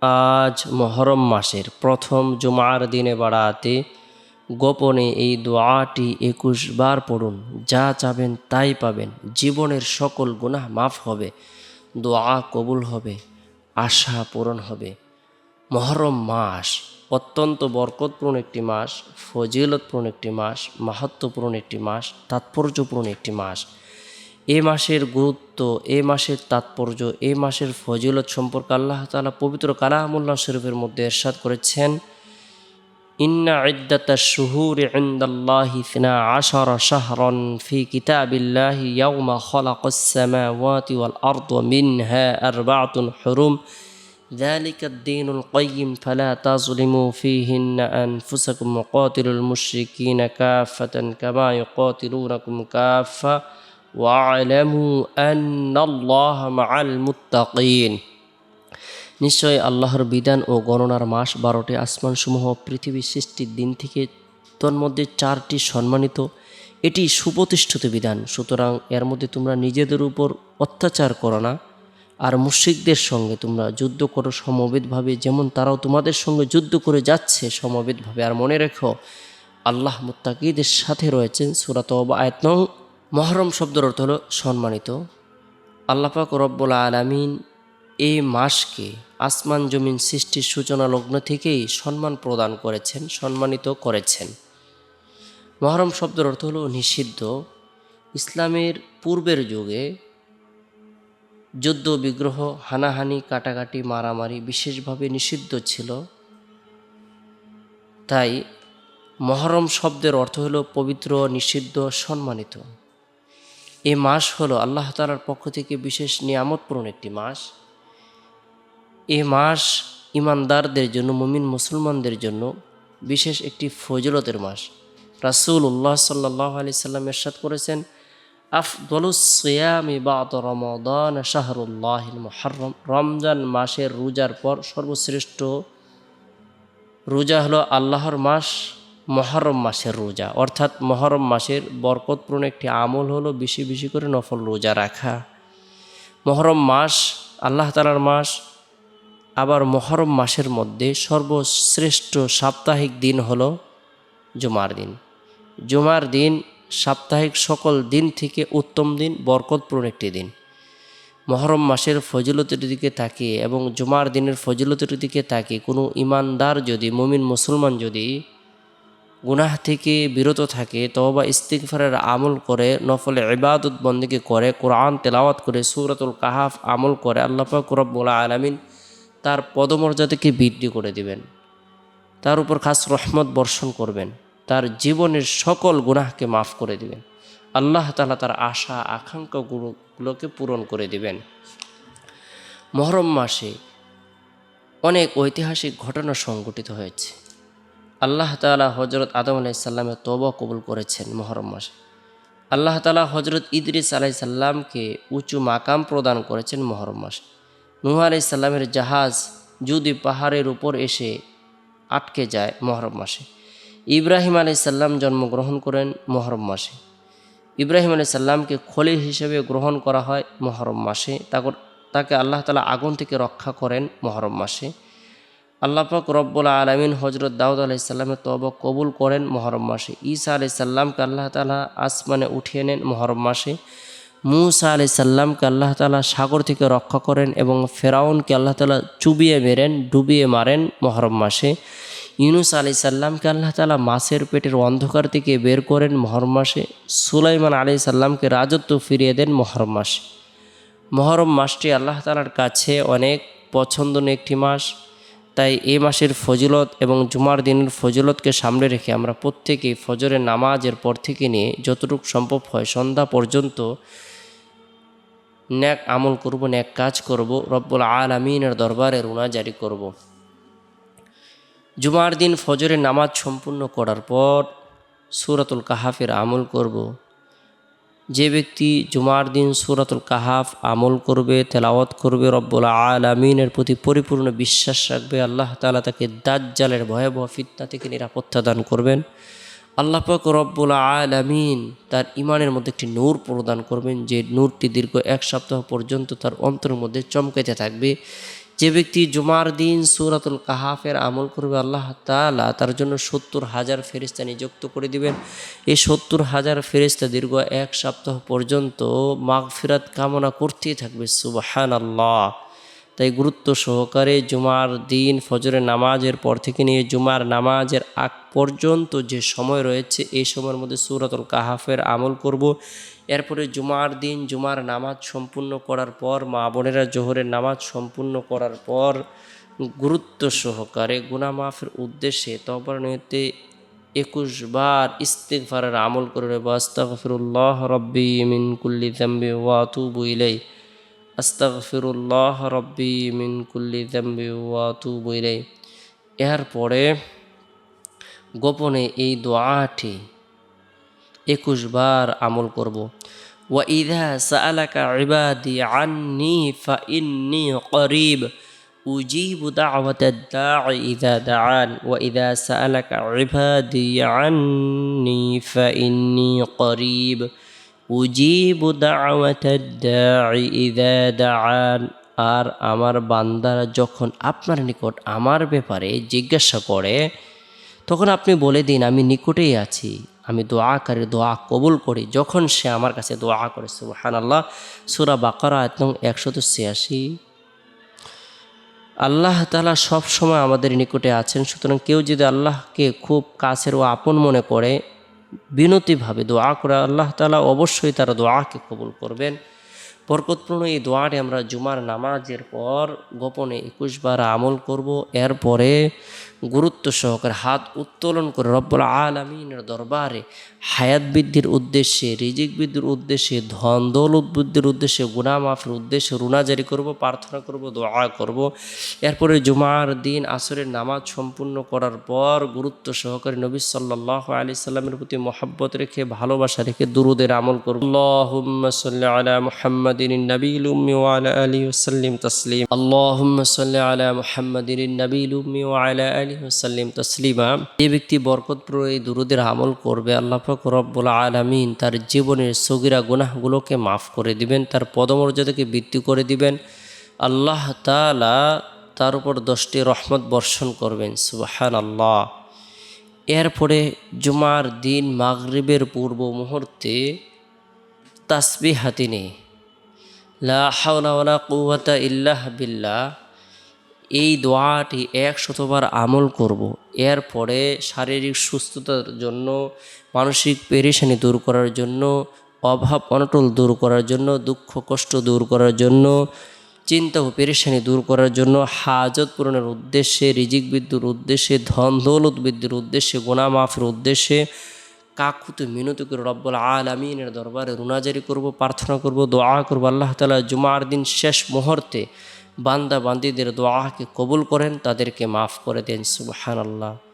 আজ মহরম মাসের প্রথম জুমার দিনে বাড়াতে গোপনে এই দোয়াটি একুশ বার পড়ুন। যা চাবেন তাই পাবেন। জীবনের সকল গুনাহ মাফ হবে। দোয়া কবুল হবে। আশা পূরণ হবে। মহরম মাস অত্যন্ত বরকতপূর্ণ একটি মাস, ফজিলতপূর্ণ একটি মাস মাহাত্মপূর্ণ একটি মাস, তাৎপর্যপূর্ণ একটি মাস। এ মাসের গুরুত্ব এ মাসের তাৎপর্য এ মাসের ফজিলত সম্পর্কে আল্লাহ তালা পবিত্র কালামুল্লাহ শরীফের মধ্যে এরশাদ করেছেন ইন্না ইদ্দাতা শুহুর ইন্দাল্লাহি ফিনা আশারা শাহরান ফি কিতাবিল্লাহি ইয়াউমা খালাকাস সামাওয়াতি ওয়াল আরদ মিনহা আরবাআতুন হুরুম ذلك الدين القيم فلا تظلموا فيهن أنفسكم وقاتلوا المشركين كافة كما يقاتلونكم كافة নিশ্চয় নিশ্চয়ই আল্লাহর বিধান ও গণনার মাস বারোটি আসমানসমূহ পৃথিবী সৃষ্টির দিন থেকে তন্মধ্যে চারটি সম্মানিত, এটি সুপ্রতিষ্ঠিত বিধান। সুতরাং এর মধ্যে তোমরা নিজেদের উপর অত্যাচার করো না, আর মুশ্রিকদের সঙ্গে তোমরা যুদ্ধ করো সমবেতভাবে, যেমন তারাও তোমাদের সঙ্গে যুদ্ধ করে যাচ্ছে সমবেতভাবে। আর মনে রেখো, আল্লাহ মুত্তাকিদের সাথে রয়েছেন সুরাত আয়তন মহরম শব্দের অর্থ হলো সম্মানিত। আল্লাপাক রব্বুল আলামিন এই মাসকে আসমান জমিন সৃষ্টির সূচনা লগ্ন থেকেই সম্মান প্রদান করেছেন, সম্মানিত করেছেন। মহরম শব্দের অর্থ হলো নিষিদ্ধ। ইসলামের পূর্বের যুগে যুদ্ধ বিগ্রহ হানাহানি, কাটাকাটি, মারামারি বিশেষভাবে নিষিদ্ধ ছিল। তাই মহরম শব্দের অর্থ হলো পবিত্র, নিষিদ্ধ, সম্মানিত। এ মাস হলো আল্লাহ তালার পক্ষ থেকে বিশেষ নিয়ামতপূর্ণ একটি মাস। এ মাস ইমানদারদের জন্য, মুমিন মুসলমানদের জন্য বিশেষ একটি ফজলতের মাস। রাসুল উল্লাহ সাল্লাহ আলি সাল্লাম এরশাদ করেছেন আফদলুসিয়ামি বাদ রমদান শাহরুল্লাহিল মহরম রমজান মাসের রোজার পর সর্বশ্রেষ্ঠ রোজা হলো আল্লাহর মাস। মহরম মাসের রোজা। অর্থাৎ মহরম মাসের বরকতপূর্ণ একটি আমল হলো বেশি বেশি করে নফল রোজা রাখা। মহরম মাস, আল্লাহ তালার মাস, আবার মহরম মাসের মধ্যে সর্বশ্রেষ্ঠ সাপ্তাহিক দিন হলো জুমার দিন। জুমার দিন সাপ্তাহিক সকল দিন থেকে উত্তম দিন বরকতপূর্ণ একটি দিন। মহরম মাসের ফজিলতের দিকে তাকিয়ে এবং জুমার দিনের ফজিলতের দিকে তাকিয়ে কোনো ইমানদার যদি, মুমিন মুসলমান যদি গুনাহ থেকে বিরত থাকে তবা ইস্তিকফারের আমল করে, নফলে ইবাদত বন্দিকে করে, কোরআন তেলাওয়াত করে, সুরতুল কাহাফ আমল করে আল্লাপাক রব্বুল আলমিন তার পদমর্যাদাকে বৃদ্ধি করে দিবেন। তার উপর খাস রহমত বর্ষণ করবেন। তার জীবনের সকল গুনাহকে মাফ করে দিবেন। আল্লাহ তালা তার আশা, আকাঙ্ক্ষাগুলোকে পূরণ করে দিবেন। মহরম মাসে অনেক ঐতিহাসিক ঘটনা সংঘটিত হয়েছে। আল্লাহ তালা হজরত আদম আলাইসাল্লামের তবা কবুল করেছেন মহরম মাসে। আল্লাহ তালা হজরত ইদরিস আলাইসাল্লামকে উঁচু মাকাম প্রদান করেছেন মহরম মাসে। নুহ আলাইসাল্লামের জাহাজ যদি পাহাড়ের উপর এসে আটকে যায় মহরম মাসে। ইব্রাহিম আলাইসাল্লাম জন্মগ্রহণ করেন মহরম মাসে। ইব্রাহিম আলাইসাল্লামকে খলিল হিসেবে গ্রহণ করা হয় মহরম মাসে। তাকে আল্লাহ তালা আগুন থেকে রক্ষা করেন মহরম মাসে। আল্লাপাক রব্বুল আলমিন হজরত দাউদ আলাইসাল্লামের তব কবুল করেন মহরম মাসে। ঈসা আলাইসাল্লামকে আল্লাহ তালা আসমানে উঠিয়ে নেন মহরম মাসে। মুসা আলি সাল্লামকে আল্লাহ তালা সাগর থেকে রক্ষা করেন এবং ফেরাউনকে আল্লাহ তালা চুবিয়ে মেরেন, ডুবিয়ে মারেন মহরম মাসে। ইউনুস আলি সাল্লামকে আল্লাহ তালা মাসের পেটের অন্ধকার থেকে বের করেন মহরম মাসে। সুলাইমান আলি সাল্লামকে রাজত্ব ফিরিয়ে দেন মহরম মাসে। মহরম মাসটি আল্লাহ তালার কাছে অনেক পছন্দনীয় একটি মাস। তাই এই মাসের ফজিলত এবং জুমার দিনের ফজিলতকে সামনে রেখে আমরা প্রত্যেকেই ফজরের নামাজের পর থেকে নিয়ে যতটুকু সম্ভব হয় সন্ধ্যা পর্যন্ত ন্যাক আমল করব, ন্যাক কাজ করব, রব্বুল আলমিনের দরবারে রুনা জারি করব। জুমার দিন ফজরের নামাজ সম্পূর্ণ করার পর সুরাতুল কাহাফের আমল করব। যে ব্যক্তি জুমার দিন সুরাতুল কাহাফ আমল করবে, তেলাওয়াত করবে রব্বুল আলমিনের প্রতি পরিপূর্ণ বিশ্বাস রাখবে, আল্লাহ তালা তাকে দাজ্জালের ভয়াবহ ফিতনা থেকে নিরাপত্তা দান করবেন। আল্লাহ পাক রব্বুল আলামিন তার ইমানের মধ্যে একটি নূর প্রদান করবেন, যে নূরটি দীর্ঘ এক সপ্তাহ পর্যন্ত তার অন্তরের মধ্যে চমকাইতে থাকবে। যে ব্যক্তি জুমার দিন সুরাতুল কাহাফের আমল করবে, আল্লাহ তালা তার জন্য সত্তর হাজার ফেরিস্তা নিযুক্ত করে দিবেন। এই সত্তর হাজার ফেরিস্তা দীর্ঘ এক সপ্তাহ পর্যন্ত মাগফিরাত কামনা করতেই থাকবে সুবাহান আল্লাহ তাই গুরুত্ব সহকারে জুমার দিন, ফজরের নামাজের পর থেকে নিয়ে জুমার নামাজের আগ পর্যন্ত যে সময় রয়েছে, এই সময়ের মধ্যে সুরাতুল কাহাফের আমল করব। এরপরে জুমার দিন, জুমার নামাজ সম্পূর্ণ করার পর, মা বোনেরা জোহরের নামাজ সম্পূর্ণ করার পর গুরুত্ব সহকারে গুনা মাফের উদ্দেশ্যে তবর নিয়তে একুশ বার ইস্তেগফারের আমল করে বাস্তাগফিরুল্লাহ রব্বি মিন কুল্লি যামবি ওয়া আতুবু ইলাই আস্তাগফিরুল্লাহ রব্বি মিন কুল্লি যামবি ওয়া আতুবু ইলাই এরপরে গোপনে এই দোয়াটি একুশ বার আমল করব। ওয়াইদা সাআলাকা ইবাদি আন্নি ফাইন্নি করিব উজিব দাওয়াত الداعي إذا دعان وإذا سألك عبادي عني فإني قريب উজিব দাওয়াত الداعي إذا دعان আর আমার বান্দারা যখন আপনার নিকট আমার ব্যাপারে জিজ্ঞাসা করে তখন আপনি বলে দিন আমি নিকটেই আছি আমি দোয়া করে দোয়া কবুল করি যখন সে আমার কাছে দোয়া করে। সুবহান আল্লাহ সুরা বাকারা একদম একশত ছিয়াশি। আল্লাহ তালা সবসময় আমাদের নিকটে আছেন। সুতরাং কেউ যদি আল্লাহকে খুব কাছের ও আপন মনে করে, বিনতিভাবে দোয়া করে, আল্লাহ তালা অবশ্যই তারা দোয়াকে কবুল করবেন। বরকতপূর্ণ এই দোয়াটি আমরা জুমার নামাজের পর গোপনে একুশ বার আমল করব। এরপরে গুরুত্ব সহকারে হাত উত্তোলন করে রব্বুল আলমিনের দরবারে হায়াত বৃদ্ধির উদ্দেশ্যে, রিজিক বৃদ্ধির উদ্দেশ্যে, ধন দৌলত বৃদ্ধির উদ্দেশ্যে গুণা মাফের উদ্দেশ্যে রুনা জারি করব, প্রার্থনা করব, দোয়া করব। এরপরে জুমার দিন আসরের নামাজ সম্পূর্ণ করার পর গুরুত্ব সহকারে নবী সাল্লাহ আলি সাল্লামের প্রতি মহাব্বত রেখে, ভালোবাসা রেখে দুরুদের আমল করব। সাল্লি আলা মুহাম্মাদিন আলা আলিহি ওয়াসাল্লিম তাসলিম আল্লাহুম্মা সাল্লি আলা মুহাম্মাদিন নবীল উম্মি ওয়া আলা আলিহি ওয়াসাল্লিম তাসলিমা যে ব্যক্তি দুরুদের আমল করবে। আল্লাহ পাক রব্বুল আলামিন তার জীবনের সগিরা গুনাহগুলোকে মাফ করে দিবেন, তার পদমর্যাদাকে বৃদ্ধি করে দিবেন। আল্লাহ তার উপর দশটি রহমত বর্ষণ করবেন। সুবাহান আল্লাহ এরপরে জুমার দিন মাগরিবের পূর্ব মুহূর্তে তাসবি হাতিনে লা ইল্লাহ বিল্লাহ এই দোয়াটি এক শতবার আমল করব। এরপরে শারীরিক সুস্থতার জন্য, মানসিক পেরেশানি দূর করার জন্য, অভাব অনটল দূর করার জন্য, দুঃখ কষ্ট দূর করার জন্য, চিন্তা ও পেরেশানি দূর করার জন্য, হাজত পূরণের উদ্দেশ্যে, রিজিক বৃদ্ধির উদ্দেশ্যে, ধন দৌলত বৃদ্ধির উদ্দেশ্যে গোনা মাফের উদ্দেশ্যে কাকুতে মিনতি করে রব্বুল আলমিনের দরবারে রুনাজারি করব, প্রার্থনা করব, দোয়া করব। আল্লাহ তালা জুমার দিন শেষ মুহূর্তে বান্দা বান্দিদের দোয়াকে কবুল করেন, তাদেরকে মাফ করে দেন। সুবহান আল্লাহ